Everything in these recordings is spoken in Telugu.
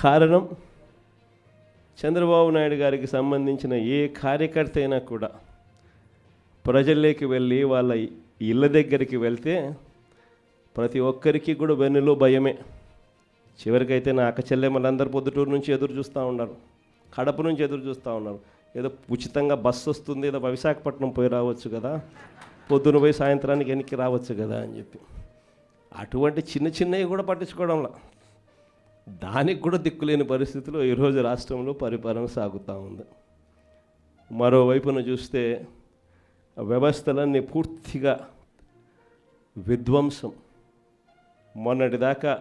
కారణం చంద్రబాబు నాయుడు గారికి సంబంధించిన ఏ కార్యకర్త అయినా కూడా ప్రజల్లోకి వెళ్ళి వాళ్ళ ఇళ్ళ దగ్గరికి వెళ్తే ప్రతి ఒక్కరికి కూడా వెన్నులో భయమే. చివరికైతే నా అక్క చెల్లెమ్మలందరూ పొద్దుటూరు నుంచి ఎదురు చూస్తూ ఉన్నారు. కడప నుంచి ఎదురు చూస్తూ ఉన్నారు. ఏదో ఉచితంగా బస్సు వస్తుంది ఏదో విశాఖపట్నం పోయి రావచ్చు కదా పొద్దున పోయి సాయంత్రానికి వెనక్కి రావచ్చు కదా అని చెప్పి. అటువంటి చిన్న చిన్నవి కూడా పట్టించుకోవడంలా. దానికి కూడా దిక్కులేని పరిస్థితిలో ఈరోజు రాష్ట్రంలో పరిపాలన సాగుతూ ఉంది. మరోవైపున చూస్తే వ్యవస్థలన్నీ పూర్తిగా విధ్వంసం. మొన్నటిదాకా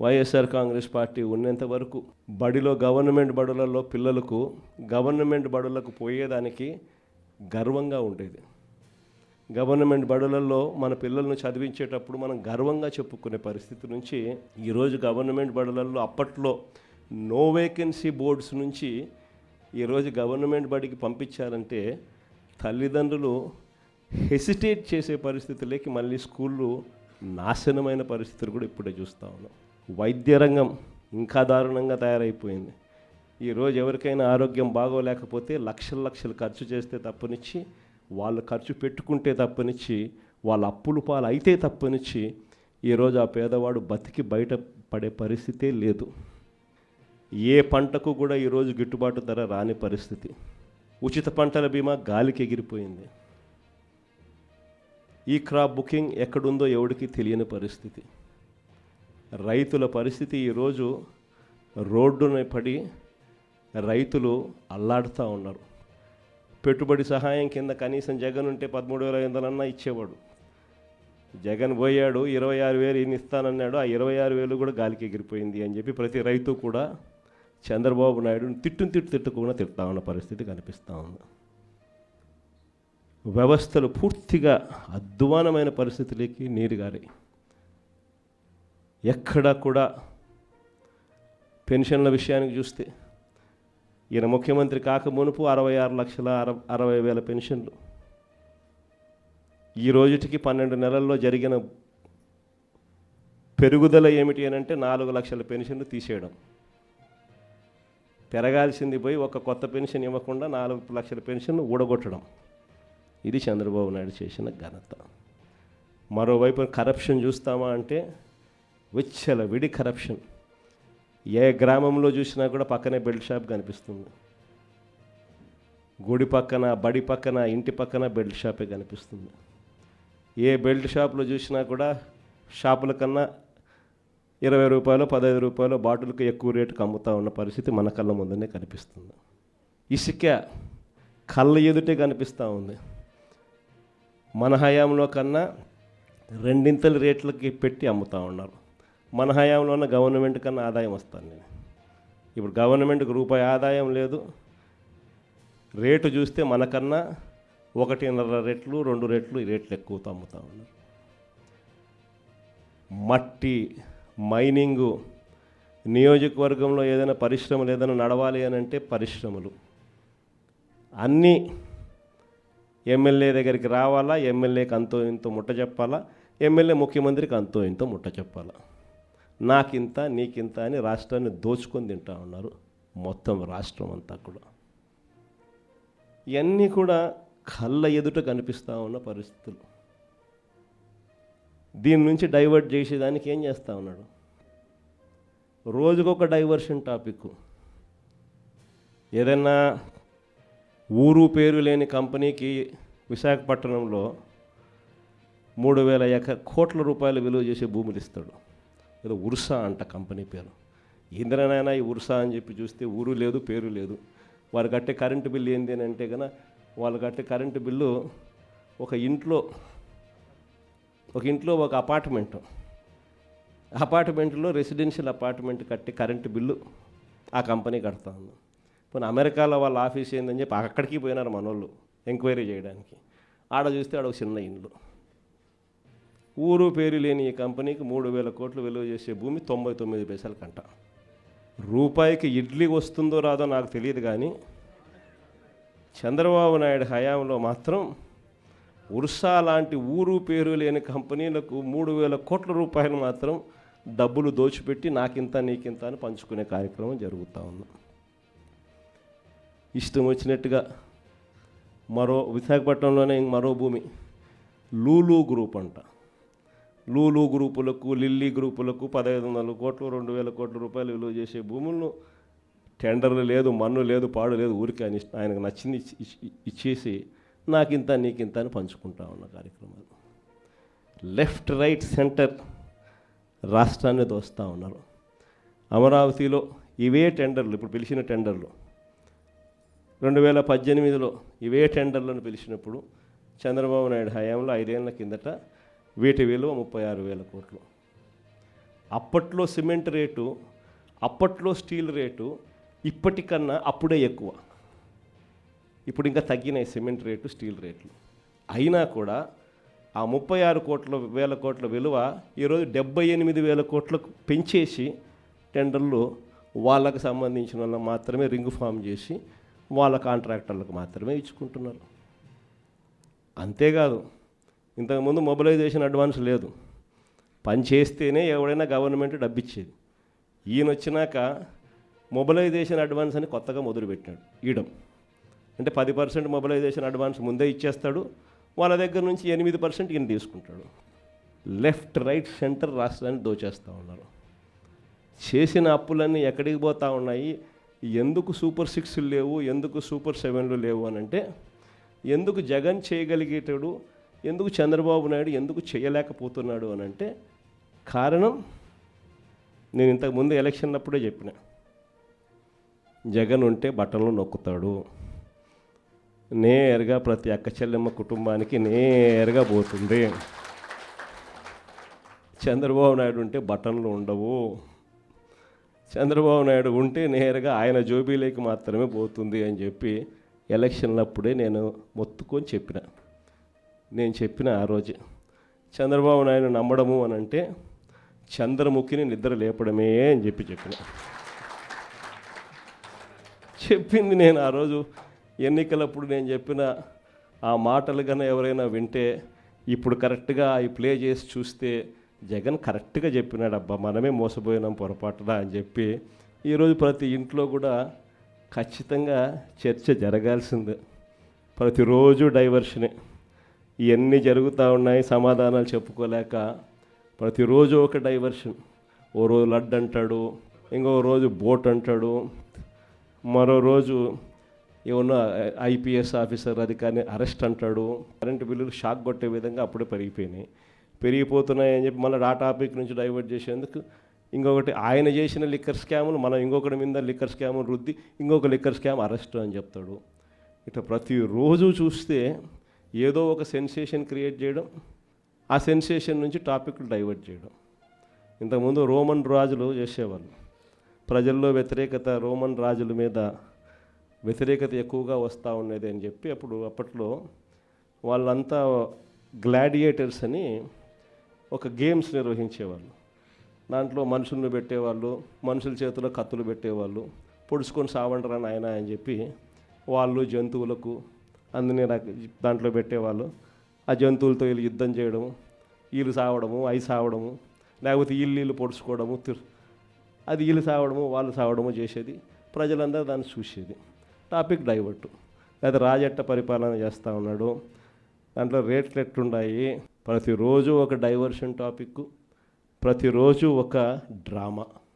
వైఎస్ఆర్ కాంగ్రెస్ పార్టీ ఉన్నంత వరకు బడిలో గవర్నమెంట్ బడులలో పిల్లలకు గవర్నమెంట్ బడులకు పోయేదానికి గర్వంగా ఉండేది. గవర్నమెంట్ బడులలో మన పిల్లలను చదివించేటప్పుడు మనం గర్వంగా చెప్పుకునే పరిస్థితి నుంచి ఈరోజు గవర్నమెంట్ బడులలో అప్పట్లో నో వేకెన్సీ బోర్డ్స్ నుంచి ఈరోజు గవర్నమెంట్ బడికి పంపించారంటే తల్లిదండ్రులు హెసిటేట్ చేసే పరిస్థితులకి మళ్ళీ స్కూళ్ళు నాశనమైన పరిస్థితులు కూడా ఇప్పుడే చూస్తూ ఉన్నాం. వైద్య రంగం ఇంకా దారుణంగా తయారైపోయింది. ఈరోజు ఎవరికైనా ఆరోగ్యం బాగోలేకపోతే లక్షల లక్షలు ఖర్చు చేస్తే తప్పనిచ్చి వాళ్ళు ఖర్చు పెట్టుకుంటే తప్పనిచ్చి వాళ్ళ అప్పులు పాలు అయితే తప్పనిచ్చి ఈరోజు ఆ పేదవాడు బతికి బయట పడే పరిస్థితే లేదు. ఏ పంటకు కూడా ఈరోజు గిట్టుబాటు ధర రాని పరిస్థితి. ఉచిత పంటల బీమా గాలికి ఎగిరిపోయింది. ఈ క్రాప్ బుకింగ్ ఎక్కడుందో ఎవడికి తెలియని పరిస్థితి. రైతుల పరిస్థితి ఈరోజు రోడ్డున పడి రైతులు అల్లాడుతూ ఉన్నారు. పెట్టుబడి సహాయం కింద కనీసం జగన్ ఉంటే పదమూడు వేల ఐదు వందలన్నా ఇచ్చేవాడు. జగన్ పోయాడు ఇరవై ఆరు వేలు ఈయన ఇస్తానన్నాడు ఆ ఇరవై ఆరు వేలు కూడా గాలికి ఎగిరిపోయింది అని చెప్పి ప్రతి రైతు కూడా చంద్రబాబు నాయుడుని తిట్టుని తిట్టు తిట్టకుండా తిడతా ఉన్న పరిస్థితి కనిపిస్తూ ఉంది. వ్యవస్థలు పూర్తిగా అధ్వానమైన పరిస్థితులకి నీరు గారాయి ఎక్కడా కూడా పెన్షన్ల విషయానికి చూస్తే ఈయన ముఖ్యమంత్రి కాక మునుపు అరవై ఆరు లక్షల అర అరవై వేల పెన్షన్లు. ఈ రోజుటికి పన్నెండు నెలల్లో జరిగిన పెరుగుదల ఏమిటి అని అంటే నాలుగు లక్షల పెన్షన్లు తీసేయడం. పెరగాల్సింది పోయి ఒక కొత్త పెన్షన్ ఇవ్వకుండా నాలుగు లక్షల పెన్షన్ ఊడగొట్టడం. ఇది చంద్రబాబు నాయుడు చేసిన ఘనత. మరోవైపు కరప్షన్ చూస్తామా అంటే విచ్చల విడి కరప్షన్. ఏ గ్రామంలో చూసినా కూడా పక్కనే బెల్ట్ షాప్ కనిపిస్తుంది. గుడి పక్కన బడి పక్కన ఇంటి పక్కన బెల్ట్ షాపే కనిపిస్తుంది. ఏ బెల్ట్ షాప్లో చూసినా కూడా షాపుల కన్నా ఇరవై రూపాయలు పదహైదు రూపాయలు బాటిల్కి ఎక్కువ రేటుకి అమ్ముతా ఉన్న పరిస్థితి మన కళ్ళ ముందునే కనిపిస్తుంది. ఇసుక కళ్ళ ఎదుటే కనిపిస్తూ ఉంది. మన హయాంలో కన్నా రెండింతల రేట్లకి పెట్టి అమ్ముతూ ఉన్నారు. మన హయాంలో ఉన్న గవర్నమెంట్ కన్నా ఆదాయం వస్తాను నేను ఇప్పుడు గవర్నమెంట్కి రూపాయి ఆదాయం లేదు. రేటు చూస్తే మనకన్నా ఒకటిన్నర రెట్లు రెండు రెట్లు ఈ రేట్లు ఎక్కువతో అమ్ముతూ ఉన్నారు. మట్టి మైనింగు నియోజకవర్గంలో ఏదైనా పరిశ్రమలు ఏదైనా నడవాలి అని అంటే పరిశ్రమలు. అన్నీ ఎమ్మెల్యే దగ్గరికి రావాలా ఎమ్మెల్యేకి అంతో ఇంతో ముట్ట చెప్పాలా ఎమ్మెల్యే ముఖ్యమంత్రికి అంతో ఇంతో ముట్ట చెప్పాలా. నాకింత నీకింత అని రాష్ట్రాన్ని దోచుకొని తింటా ఉన్నారు మొత్తం రాష్ట్రం అంతా కూడా. ఇవన్నీ కూడా కళ్ళ ఎదుట కనిపిస్తూ ఉన్న పరిస్థితులు. దీని నుంచి డైవర్ట్ చేసేదానికి ఏం చేస్తూ ఉన్నాడు? రోజుకొక డైవర్షన్ టాపిక్ ఏదైనా ఊరు పేరు లేని కంపెనీకి విశాఖపట్నంలో మూడు వేల ఎక కోట్ల రూపాయలు విలువ చేసే భూములు ఇస్తాడు. ఏదో ఉర్సా అంట కంపెనీ పేరు. ఇంద్రనైనా ఈ ఉర్సా అని చెప్పి చూస్తే ఊరు లేదు పేరు లేదు. వారు కట్టే కరెంటు బిల్లు ఏంది అని అంటే కనుక వాళ్ళు కట్టే కరెంటు బిల్లు ఒక ఇంట్లో ఒక ఇంట్లో ఒక అపార్ట్మెంట్. అపార్ట్మెంట్లో రెసిడెన్షియల్ అపార్ట్మెంట్ కట్టి కరెంటు బిల్లు ఆ కంపెనీ కడతా ఉంది. పోనీ అమెరికాలో వాళ్ళ ఆఫీస్ ఏందని చెప్పి అక్కడికి పోయినారు మనోళ్ళు ఎంక్వైరీ చేయడానికి. ఆడ చూస్తే ఆడ ఒక చిన్న ఇండ్లు ఊరు పేరు లేని ఈ కంపెనీకి మూడు వేల కోట్లు విలువ చేసే భూమి తొంభై తొమ్మిది పైసలు కంట. రూపాయికి ఇడ్లీ వస్తుందో రాదో నాకు తెలియదు కానీ చంద్రబాబు నాయుడు హయాంలో మాత్రం ఉర్సా లాంటి ఊరు పేరు లేని కంపెనీలకు మూడు వేల కోట్ల రూపాయలు మాత్రం డబ్బులు దోచిపెట్టి నాకింత నీకింత అని పంచుకునే కార్యక్రమం జరుగుతూ ఉంది. ఇష్టం వచ్చినట్టుగా మరో విశాఖపట్నంలోనే ఇంక మరో భూమి లూలు గ్రూప్ అంట. లూలు గ్రూపులకు లిల్లీ గ్రూపులకు పదహైదు వందల కోట్లు రెండు వేల కోట్ల రూపాయలు విలువ చేసే భూములను టెండర్లు లేదు మన్ను లేదు పాడు లేదు ఊరికి అని ఆయనకు నచ్చింది ఇచ్చేసి నాకింత నీకింత అని పంచుకుంటా ఉన్న కార్యక్రమాలు. లెఫ్ట్ రైట్ సెంటర్ రాష్ట్రాన్ని దోస్తూ ఉన్నారు. అమరావతిలో ఇవే టెండర్లు ఇప్పుడు పిలిచిన టెండర్లు. రెండు వేల పద్దెనిమిదిలో ఇవే టెండర్లను పిలిచినప్పుడు చంద్రబాబు నాయుడు హయాంలో ఐదేళ్ళ కిందట వీటి విలువ ముప్పై ఆరు వేల కోట్లు. అప్పట్లో సిమెంట్ రేటు అప్పట్లో స్టీల్ రేటు ఇప్పటికన్నా అప్పుడే ఎక్కువ. ఇప్పుడు ఇంకా తగ్గినాయి సిమెంట్ రేటు స్టీల్ రేట్లు. అయినా కూడా ఆ ముప్పై ఆరు కోట్ల వేల కోట్ల విలువ ఈరోజు డెబ్బై ఎనిమిది వేల కోట్లకు పెంచేసి టెండర్లు వాళ్ళకు సంబంధించిన వాళ్ళ మాత్రమే రింగ్ ఫామ్ చేసి వాళ్ళ కాంట్రాక్టర్లకు మాత్రమే ఇచ్చుకుంటున్నారు. అంతేకాదు ఇంతకుముందు మొబిలైజేషన్ అడ్వాన్స్ లేదు. పని చేస్తేనే ఎవడైనా గవర్నమెంట్ డబ్బిచ్చేది. ఈయన వచ్చినాక మొబిలైజేషన్ అడ్వాన్స్ అని కొత్తగా మొదలుపెట్టాడు ఈయడం అంటే పది పర్సెంట్ మొబిలైజేషన్ అడ్వాన్స్ ముందే ఇచ్చేస్తాడు వాళ్ళ దగ్గర నుంచి ఎనిమిది పర్సెంట్ ఈయన తీసుకుంటాడు. లెఫ్ట్ రైట్ సెంటర్ రాష్ట్రాన్ని దోచేస్తూ ఉన్నారు. చేసిన అప్పులన్నీ ఎక్కడికి పోతూ ఉన్నాయి? ఎందుకు సూపర్ సిక్స్లు లేవు? ఎందుకు సూపర్ సెవెన్లు లేవు అని అంటే ఎందుకు జగన్ చేయగలిగేటాడు ఎందుకు చంద్రబాబు నాయుడు ఎందుకు చేయలేకపోతున్నాడు అని అంటే కారణం నేను ఇంతకుముందు ఎలక్షన్ అప్పుడే చెప్పిన. జగన్ ఉంటే బట్టలు నొక్కుతాడు. నేరుగా ప్రతి అక్క చెల్లెమ్మ కుటుంబానికి నేరుగా పోతుంది. చంద్రబాబు నాయుడు ఉంటే బటన్లు ఉండవు. చంద్రబాబు నాయుడు ఉంటే నేరుగా ఆయన జోబీలోకి మాత్రమే పోతుంది అని చెప్పి ఎలక్షన్లప్పుడే నేను మొత్తుకొని చెప్పిన. నేను చెప్పిన ఆ రోజు. చంద్రబాబు నాయుడు నమ్మడము అని అంటే చంద్రముఖిని నిద్ర లేపడమే అని చెప్పి చెప్పిన. చెప్పింది నేను ఆ రోజు. ఎన్నికలప్పుడు నేను చెప్పిన ఆ మాటలు కన్నా ఎవరైనా వింటే ఇప్పుడు కరెక్ట్గా అవి ప్లే చేసి చూస్తే జగన్ కరెక్ట్గా చెప్పినాడు అబ్బా మనమే మోసపోయినాం పొరపాటున? అని చెప్పి ఈరోజు ప్రతి ఇంట్లో కూడా ఖచ్చితంగా చర్చ జరగాల్సిందే. ప్రతిరోజు డైవర్షనే. ఇవన్నీ జరుగుతూ ఉన్నాయి సమాధానాలు చెప్పుకోలేక ప్రతిరోజు ఒక డైవర్షన్ ఓ రోజు లడ్డు అంటాడు ఇంకో రోజు బోట్ అంటాడు మరో రోజు ఏమన్నా ఐపీఎస్ ఆఫీసర్ అధికారిని అరెస్ట్ అంటాడు. కరెంటు బిల్లులు షాక్ కొట్టే విధంగా అప్పుడే పెరిగిపోయినాయి. పెరిగిపోతున్నాయని చెప్పి మళ్ళీ ఆ టాపిక్ నుంచి డైవర్ట్ చేసేందుకు ఇంకొకటి ఆయన చేసిన లిక్కర్ స్కాములు మనం ఇంకొకటి మీద లిక్కర్ స్కాములు రుద్ది ఇంకొక లిక్కర్ స్కామ్ అరెస్ట్ అని చెప్తాడు. ఇట్లా ప్రతిరోజు చూస్తే ఏదో ఒక సెన్సేషన్ క్రియేట్ చేయడం ఆ సెన్సేషన్ నుంచి టాపిక్లు డైవర్ట్ చేయడం. ఇంతకుముందు రోమన్ రాజులు చేసేవాళ్ళు. ప్రజల్లో వ్యతిరేకత రోమన్ రాజుల మీద వ్యతిరేకత ఎక్కువగా వస్తూ ఉండేది అని చెప్పి అప్పుడు అప్పట్లో వాళ్ళంతా గ్లాడియేటర్స్ అని ఒక గేమ్స్ నిర్వహించేవాళ్ళు. దాంట్లో మనుషులను పెట్టేవాళ్ళు మనుషుల చేతిలో కత్తులు పెట్టేవాళ్ళు పొడుచుకొని సావండరా నాయన అని చెప్పి వాళ్ళు జంతువులకు అందుని దాంట్లో పెట్టేవాళ్ళు. ఆ జంతువులతో వీళ్ళు యుద్ధం చేయడము వీళ్ళు సావడము అవి సావడము లేకపోతే వీళ్ళు వీళ్ళు పొడుచుకోవడము అది వీళ్ళు సావడము వాళ్ళు సావడము చేసేది. ప్రజలందరూ దాన్ని చూసేది. Topic divert. లేదా రాజట్ట పరిపాలన చేస్తూ ఉన్నాడు. దాంట్లో రేట్లు ఎట్లున్నాయి ప్రతిరోజు ఒక డైవర్షన్ టాపిక్ ప్రతిరోజు ఒక డ్రామా.